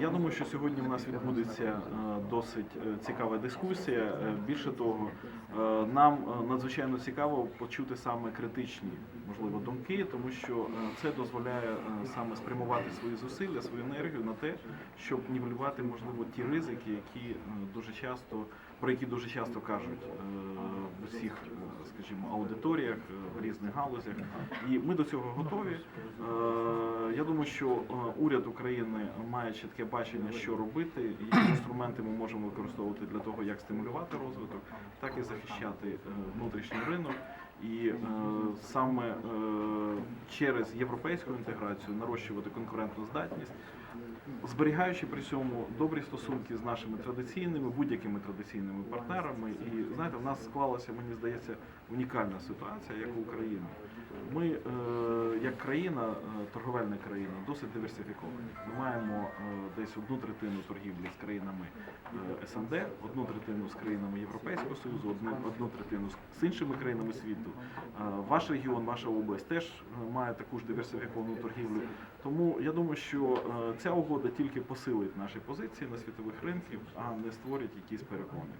Я думаю, що сьогодні в нас відбудеться е, досить е, цікава дискусія. Е, Більше того, нам надзвичайно цікаво почути саме критичні, можливо, думки, тому що це дозволяє саме спрямувати свої зусилля, свою енергію на те, щоб нівелювати, можливо, ті ризики, які дуже часто про які дуже часто кажуть в усіх, скажімо, аудиторіях в різних галузях. І ми до цього готові. Думаю, що е, уряд України має чітке бачення, що робити, які інструменти ми можемо використовувати для того, як стимулювати розвиток, так і захищати е, внутрішній ринок. І е, саме через європейську інтеграцію нарощувати конкурентну здатність, зберігаючи при цьому добрі стосунки з нашими традиційними, будь-якими традиційними партнерами. І знаєте, в нас склалася, мені здається, унікальна ситуація, як у України. Ми, як країна, е, торговельна країна, досить диверсифікована. Ми маємо е, десь одну третину торгівлі з країнами е, СНД, одну третину з країнами Європейського Союзу, одну, одну третину з- іншими країнами світу. Ваш регіон, ваша область теж має таку ж диверсифіковану торгівлю. Тому я думаю, що ця угода тільки посилить наші позиції на світових ринках, а не створить якісь перепони.